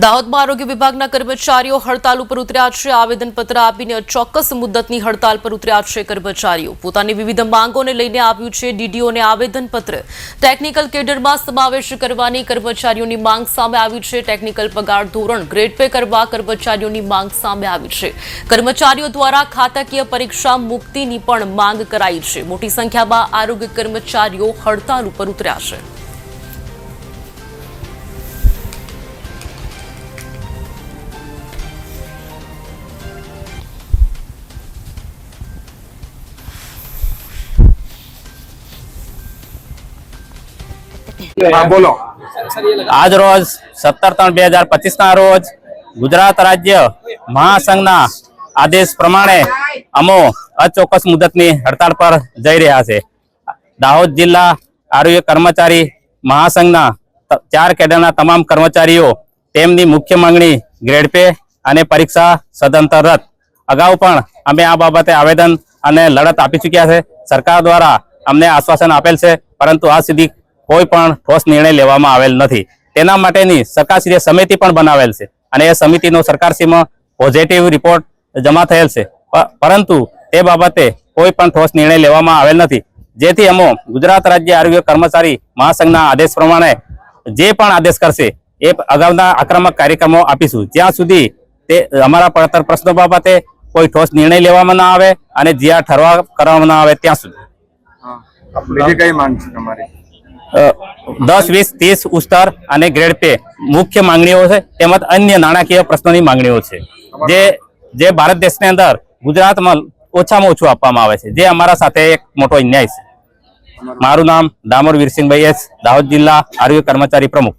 દાહોદમાં આરોગ્ય વિભાગના કર્મચારીઓ હડતાલ ઉપર ઉતર્યા છે. આવેદનપત્ર આપીને ચોક્કસ મુદ્દતની હડતાલ પર ઉતર્યા છે કર્મચારીઓ. પોતાની વિવિધ માંગોને લઈને આવ્યું છે ડીડીઓને આવેદનપત્ર. ટેકનિકલ કેડરમાં સમાવેશ કરવાની કર્મચારીઓની માંગ સામે આવી છે. ટેકનિકલ પગાર ધોરણ ગ્રેડ પે કરવા કર્મચારીઓની માંગ સામે આવી છે. કર્મચારીઓ દ્વારા ખાતાકીય પરીક્ષા મુક્તિની પણ માંગ કરાઈ છે. મોટી સંખ્યામાં આરોગ્ય કર્મચારીઓ હડતાલ ઉપર ઉતર્યા છે. બોલો. આજ રોજ સત્તર ત્રણ બે હજાર પચીસ ના રોજ ગુજરાત રાજ્ય મહાસંઘના આદેશ પ્રમાણે અમો અચોક્કસ મુદતની હડતાળ પર જઈ રહ્યા છે. દાહોદ જિલ્લા આરોગ્ય કર્મચારી મહાસંઘના ચાર કેડરના તમામ કર્મચારીઓ તેમની મુખ્ય માંગણી ગ્રેડ પે અને પરીક્ષા સદંતર રદ. અગાઉ પણ અમે આ બાબતે આવેદન અને લડત આપી ચૂક્યા છે. સરકાર દ્વારા અમને આશ્વાસન આપેલ છે, પરંતુ આ સુધી કોઈ પણ ઠોસ નિર્ણય લેવામાં આવેલ નથી. તેના માટેની સરકારશ્રીએ સમિતિ પણ બનાવેલ છે અને એ સમિતિનો સરકારશ્રીમાં પોઝિટિવ રિપોર્ટ જમા થયેલ છે. પરંતુ તે બાબતે કોઈ પણ ઠોસ નિર્ણય લેવામાં આવેલ નથી. જેથી અમો ગુજરાત રાજ્ય આરોગ્ય કર્મચારી મહાસંઘના આદેશ પ્રમાણે જે પણ આદેશ કરશે એ અગાઉના આક્રમક કાર્યક્રમો આપીશું. જ્યાં સુધી તે અમારા પડતર પ્રશ્નો બાબતે કોઈ ઠોસ નિર્ણય લેવામાં ના આવે અને જ્યાં ઠરવા કરવામાં ના આવે ત્યાં સુધી. બીજી કઈ માંગ છે તમારી? દસ, વીસ, ત્રીસ ઉસ્તર અને ગ્રેડ પે મુખ્ય માંગણીઓ છે, તેમજ અન્ય નાણાકીય પ્રશ્નોની માંગણીઓ છે. જે જે ભારત દેશની અંદર ગુજરાતમાં ઓછામાં ઓછું આપવામાં આવે છે, જે અમારા સાથે એક મોટો અન્યાય છે. મારું નામ દામોર વીરસિંહભાઈ એસ, દાહોદ જિલ્લા આરોગ્ય કર્મચારી પ્રમુખ.